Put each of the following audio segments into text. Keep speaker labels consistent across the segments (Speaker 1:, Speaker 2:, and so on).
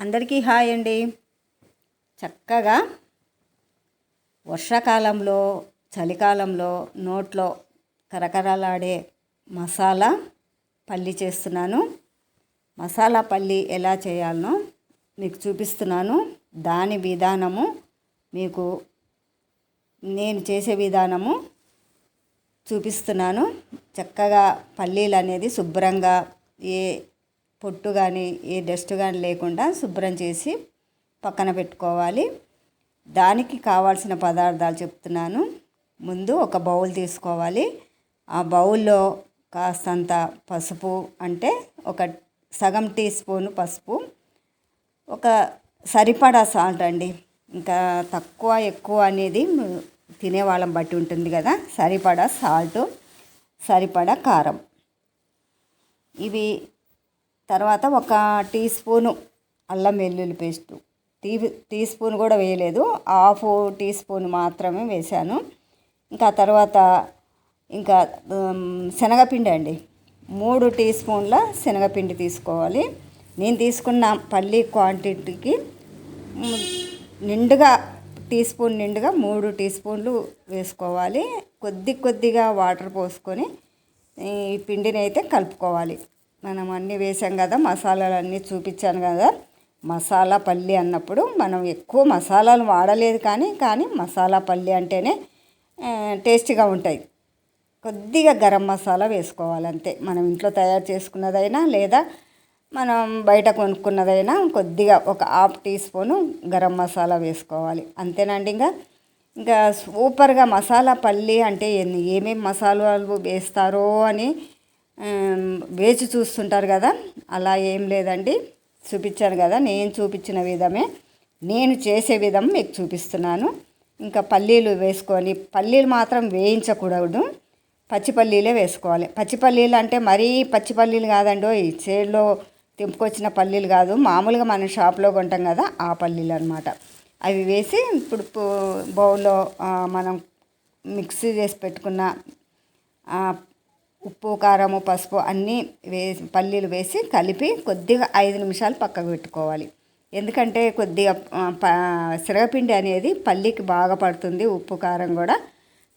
Speaker 1: అందరికీ హాయ్ అండి. చక్కగా వర్షాకాలంలో చలికాలంలో నోట్లో కరకరలాడే మసాలా పల్లి చేస్తున్నాను. మసాలా పల్లి ఎలా చేయాలనో మీకు చూపిస్తున్నాను. దాని విధానము మీకు నేను చేసే విధానము చూపిస్తున్నాను. చక్కగా పల్లీలు అనేది శుభ్రంగా ఏ పొట్టు కానీ ఏ డస్ట్ కానీ లేకుండా శుభ్రం చేసి పక్కన పెట్టుకోవాలి. దానికి కావాల్సిన పదార్థాలు చెప్తున్నాను. ముందు ఒక బౌల్ తీసుకోవాలి. ఆ బౌల్లో కాస్తంత పసుపు అంటే ఒక సగం టీ స్పూన్ పసుపు ఒక సరిపడా సాల్ట్ అండి. ఇంకా తక్కువ ఎక్కువ అనేది తినేవాళ్ళం బట్టి ఉంటుంది కదా సరిపడా సాల్ట్ సరిపడా కారం. ఇవి తర్వాత ఒక టీ స్పూను అల్లం వెల్లుల్లి పేస్టు. టీ టీ స్పూన్ కూడా వేయలేదు. హాఫ్ టీ స్పూన్ మాత్రమే వేశాను. ఇంకా తర్వాత ఇంకా శనగపిండి అండి. మూడు టీ స్పూన్ల శనగపిండి తీసుకోవాలి. నేను తీసుకున్న పల్లి క్వాంటిటీకి నిండుగా టీ స్పూన్ నిండుగా మూడు టీ స్పూన్లు వేసుకోవాలి. కొద్ది కొద్దిగా వాటర్ పోసుకొని ఈ పిండిని అయితే కలుపుకోవాలి. మనం అన్నీ వేసాం కదా మసాలాలు అన్నీ చూపించాను కదా. మసాలా పల్లి అన్నప్పుడు మనం ఎక్కువ మసాలాలు వాడలేదు కానీ కానీ మసాలా పల్లి అంటేనే టేస్టీగా ఉంటాయి. కొద్దిగా గరం మసాలా వేసుకోవాలి అంతే మనం ఇంట్లో తయారు చేసుకున్నదైనా లేదా మనం బయట కొనుక్కున్నదైనా కొద్దిగా ఒక half teaspoon garam masala వేసుకోవాలి. అంతేనండి ఇంకా? ఇంకా సూపర్గా మసాలా పల్లి అంటే ఏమేమి మసాలాలు వేస్తారో అని వేచి చూస్తుంటారు కదా? అలా ఏం లేదండి. చూపించాను కదా నేను చూపించిన విధమే. నేను చేసే విధం మీకు చూపిస్తున్నాను. ఇంకా పల్లీలు వేసుకొని పల్లీలు మాత్రం వేయించకూడదు. పచ్చి పల్లీలే వేసుకోవాలి. పచ్చి పల్లీలు అంటే మరీ పచ్చి పల్లీలు కాదండి ఈ చేడులో తెంపుకొచ్చిన పల్లీలు కాదు. మామూలుగా మనం షాప్లో కొంటాం కదా ఆ పల్లీలు అనమాట అవి వేసి ఇప్పుడు బౌల్లో మనం మిక్సీ చేసి పెట్టుకున్న ఉప్పు కారము పసుపు అన్నీ వేసి పల్లీలు వేసి కలిపి కొద్దిగా ఐదు నిమిషాలు పక్కకు పెట్టుకోవాలి. ఎందుకంటే కొద్దిగా శనగపిండి అనేది పల్లీకి బాగా పడుతుంది ఉప్పు కారం కూడా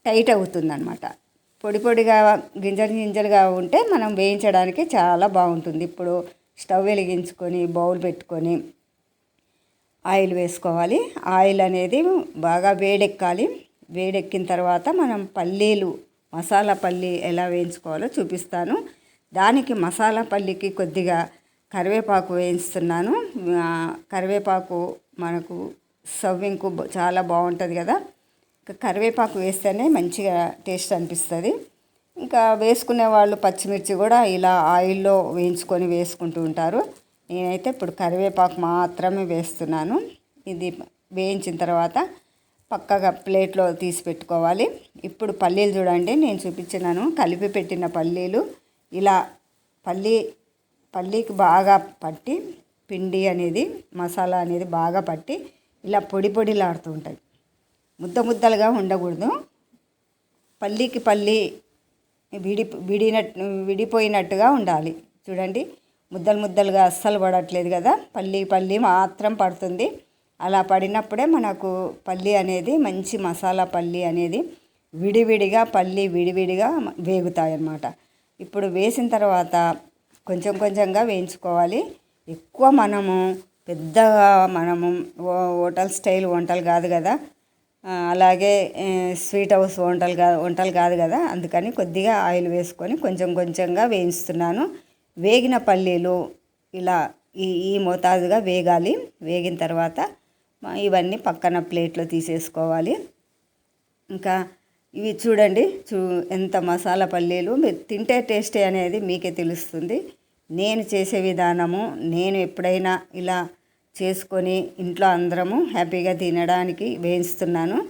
Speaker 1: టైట్ అవుతుంది అనమాట పొడి పొడిగా గింజలు గింజలుగా ఉంటే మనం వేయించడానికి చాలా బాగుంటుంది. ఇప్పుడు స్టవ్ వెలిగించుకొని బౌల్ పెట్టుకొని ఆయిల్ వేసుకోవాలి. ఆయిల్ అనేది బాగా వేడెక్కాలి. వేడెక్కిన తర్వాత మనం పల్లీలు మసాలా పల్లి ఎలా వేయించుకోవాలో చూపిస్తాను. దానికి మసాలా పల్లికి కొద్దిగా కరివేపాకు వేయిస్తున్నాను. కరివేపాకు మనకు సవ్వింకు చాలా బాగుంటుంది కదా. కరివేపాకు వేస్తేనే మంచిగా టేస్ట్ అనిపిస్తుంది. ఇంకా వేసుకునే వాళ్ళు పచ్చిమిర్చి కూడా ఇలా ఆయిల్లో వేయించుకొని వేసుకుంటూ ఉంటారు. నేనైతే ఇప్పుడు కరివేపాకు మాత్రమే వేస్తున్నాను. ఇది వేయించిన తర్వాత పక్కగా ప్లేట్లో తీసి పెట్టుకోవాలి. ఇప్పుడు పల్లీలు చూడండి నేను చూపించినాను. కలిపి పెట్టిన పల్లీలు. ఇలా పల్లీ పల్లీకి బాగా పట్టి పిండి అనేది మసాలా అనేది బాగా పట్టి ఇలా పొడి పొడిలాడుతూ ఉంటాయి. ముద్ద ముద్దలుగా ఉండకూడదు. పల్లీకి పల్లి విడి విడినట్టు విడిపోయినట్టుగా ఉండాలి. చూడండి ముద్దలు ముద్దలుగా అస్సలు పడట్లేదు కదా. పల్లి పల్లి మాత్రం పడుతుంది. అలా పడినప్పుడే మనకు పల్లి అనేది మంచి మసాలా పల్లి అనేది విడివిడిగా పల్లి విడివిడిగా వేగుతాయి అన్నమాట ఇప్పుడు వేసిన తర్వాత కొంచెం కొంచెంగా వేయించుకోవాలి. ఎక్కువ మనము పెద్దగా మనము హోటల్ స్టైల్ వంటలు కాదు కదా. అలాగే స్వీట్ హౌస్ వంటలు కాదు వంటలు కాదు కదా. అందుకని కొద్దిగా ఆయిల్ వేసుకొని కొంచెం కొంచెంగా వేయిస్తున్నాను. వేగిన పల్లీలు ఇలా ఈ ఈ మోతాదుగా వేగాలి. వేగిన తర్వాత ఇవన్నీ పక్కన ప్లేట్లో తీసేసుకోవాలి. ఇంకా ఇవి చూడండి చూ ఎంత మసాలా పల్లీలు. మీరు తింటే టేస్టే అనేది మీకే తెలుస్తుంది. నేను చేసే విధానము నేను ఎప్పుడైనా ఇలా చేసుకొని ఇంట్లో అందరము హ్యాపీగా తినడానికి వేయిస్తున్నాను.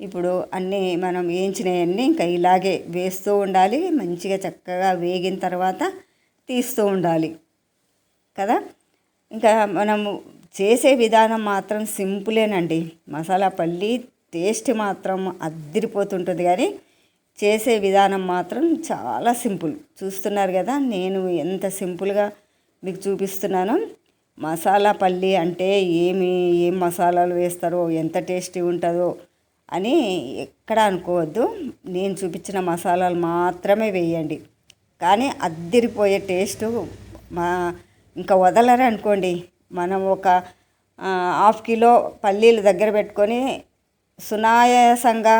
Speaker 1: ఇప్పుడు అన్నీ మనం వేయించినవన్నీ ఇంకా ఇలాగే వేస్తూ ఉండాలి. మంచిగా చక్కగా వేగిన తర్వాత తీస్తూ ఉండాలి. కదా? ఇంకా మనము చేసే విధానం మాత్రం సింపులేనండి. మసాలా పల్లి టేస్ట్ మాత్రం అద్దరిపోతుంటుంది కానీ చేసే విధానం మాత్రం చాలా సింపుల్. చూస్తున్నారు కదా నేను ఎంత సింపుల్గా మీకు చూపిస్తున్నాను. మసాలా పల్లి అంటే ఏమి ఏం మసాలాలు వేస్తారో ఎంత టేస్టీ ఉంటుందో అని ఎక్కడ అనుకోవద్దు. నేను చూపించిన మసాలాలు మాత్రమే వేయండి. కానీ అద్దిరిపోయే టేస్టు మా ఇంకా వదలరు అనుకోండి మనం ఒక హాఫ్ కిలో పల్లీలు దగ్గర పెట్టుకొని సునాయాసంగా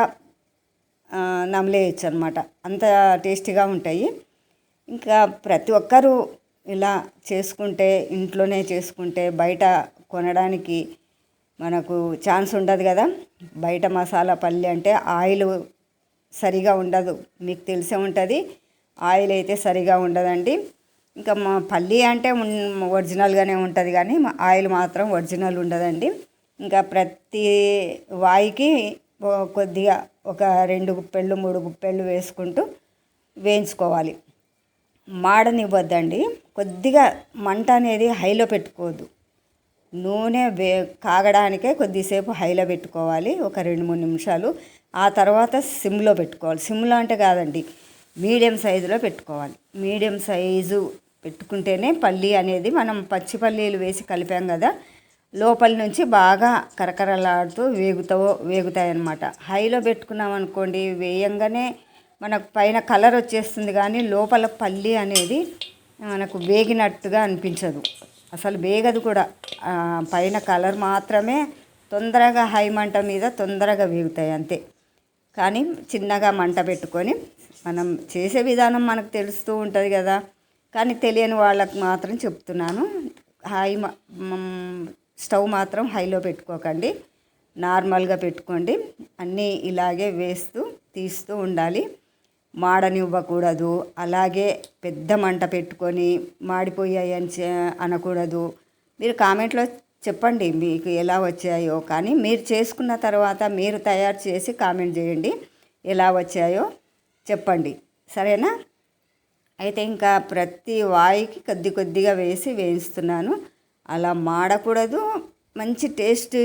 Speaker 1: నమలేయచ్చు అనమాట అంత టేస్టీగా ఉంటాయి. ఇంకా ప్రతి ఒక్కరూ ఇలా చేసుకుంటే ఇంట్లోనే చేసుకుంటే బయట కొనడానికి మనకు ఛాన్స్ ఉండదు కదా. బయట మసాలా పల్లి అంటే ఆయిల్ సరిగా ఉండదు. మీకు తెలిసే ఉంటుంది. ఆయిల్ అయితే సరిగా ఉండదండి. ఇంకా మా పల్లి అంటే ఒరిజినల్గానే ఉంటుంది కానీ ఆయిల్ మాత్రం ఒరిజినల్ ఉండదండి. ఇంకా ప్రతి వాయికి కొద్దిగా ఒక రెండు గుప్పెళ్ళు మూడు గుప్పెళ్ళు వేసుకుంటూ వేయించుకోవాలి. మాడనివ్వద్దండి. కొద్దిగా మంట అనేది హైలో పెట్టుకోవద్దు. నూనె వే కాగడానికే కొద్దిసేపు హైలో పెట్టుకోవాలి. ఒక రెండు మూడు నిమిషాలు. ఆ తర్వాత సిమ్లో పెట్టుకోవాలి. సిమ్లో అంటే కాదండి మీడియం సైజులో పెట్టుకోవాలి. మీడియం సైజు పెట్టుకుంటేనే పల్లి అనేది మనం పచ్చి పల్లీలు వేసి కలిపాం కదా లోపల నుంచి బాగా కరకరలాడుతూ వేగుతూ వేగుతాయి అన్నమాట హైలో పెట్టుకున్నాం అనుకోండి వేయంగానే మనకు పైన కలర్ వచ్చేస్తుంది కానీ లోపల పల్లి అనేది మనకు వేగినట్టుగా అనిపించదు. అసలు వేగదు కూడా. పైన కలర్ మాత్రమే తొందరగా హై మంట మీద తొందరగా వేగుతాయి అంతే. కానీ చిన్నగా మంట పెట్టుకొని మనం చేసే విధానం మనకు తెలుస్తూ ఉంటుంది కదా. కానీ తెలియని వాళ్ళకు మాత్రం చెప్తున్నాను. హై స్టవ్ మాత్రం హైలో పెట్టుకోకండి. నార్మల్గా పెట్టుకోండి. అన్నీ ఇలాగే వేస్తూ తీస్తూ ఉండాలి. మాడనివ్వకూడదు. అలాగే పెద్ద మంట పెట్టుకొని మాడిపోయాయి అని అనకూడదు. మీరు కామెంట్లో చెప్పండి మీకు ఎలా వచ్చాయో. కానీ మీరు చేసుకున్న తర్వాత మీరు తయారు చేసి కామెంట్ చేయండి. ఎలా వచ్చాయో చెప్పండి. సరేనా? అయితే ఇంకా ప్రతి వాయికి కొద్ది కొద్దిగా వేసి వేయిస్తున్నాను. అలా మాడకూడదు. మంచి టేస్ట్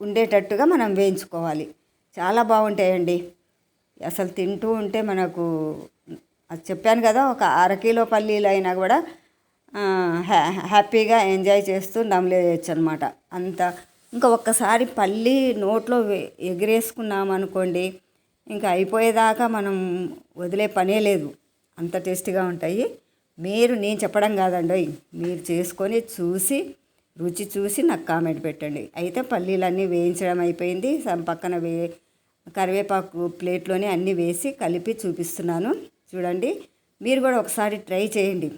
Speaker 1: ఉండేటట్టుగా మనం వేయించుకోవాలి. చాలా బాగుంటాయండి. అసలు తింటూ ఉంటే మనకు అది చెప్పాను కదా ఒక అరకిలో పల్లీలు అయినా కూడా హ్యాపీగా ఎంజాయ్ చేస్తూ నమలేయచ్చు అనమాట అంత ఇంకా ఒక్కసారి పల్లి నోట్లో ఎగిరేసుకున్నాం అనుకోండి ఇంకా అయిపోయేదాకా మనం వదిలే పనే లేదు. అంత టేస్టీగా ఉంటాయి. మీరు నేను చెప్పడం కాదండి మీరు చేసుకొని చూసి రుచి చూసి నాకు కామెంట్ పెట్టండి. అయితే పల్లీలన్నీ వేయించడం అయిపోయింది. పక్కన వే కరివేపాకు ప్లేట్లోనే అన్నీ వేసి కలిపి చూపిస్తున్నాను. చూడండి. మీరు కూడా ఒకసారి ట్రై చేయండి.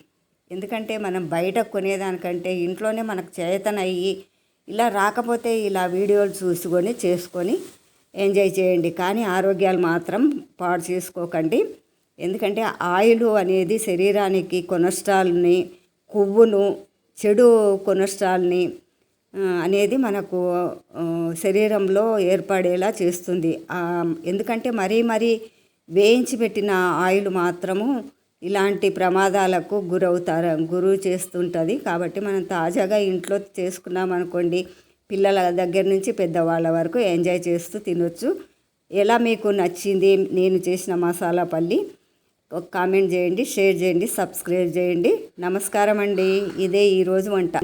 Speaker 1: ఎందుకంటే మనం బయట కొనేదానికంటే ఇంట్లోనే మనకు చేతనయ్యి ఇలా రాకపోతే ఇలా వీడియోలు చూసుకొని చేసుకొని ఎంజాయ్ చేయండి. కానీ ఆరోగ్యాలు మాత్రం పాడు చేసుకోకండి. ఎందుకంటే ఆయిల్ అనేది శరీరానికి కొనెస్ట్రాల్ని కొవ్వును చెడు కొనెస్ట్రాల్ని అనేది మనకు శరీరంలో ఏర్పడేలా చేస్తుంది. ఎందుకంటే మరీ మరీ వేయించి పెట్టిన ఆయిల్ మాత్రము ఇలాంటి ప్రమాదాలకు గురవుతారు గురువు చేస్తుంటుంది. కాబట్టి మనం తాజాగా ఇంట్లో చేసుకున్నాం అనుకోండి పిల్లల దగ్గర నుంచి పెద్దవాళ్ళ వరకు ఎంజాయ్ చేస్తూ తినొచ్చు. ఎలా మీకు నచ్చింది నేను చేసిన మసాలా పల్లి? ఒక కామెంట్ చేయండి షేర్ చేయండి సబ్స్క్రైబ్ చేయండి. నమస్కారం అండి. ఇదే ఈరోజు వంట.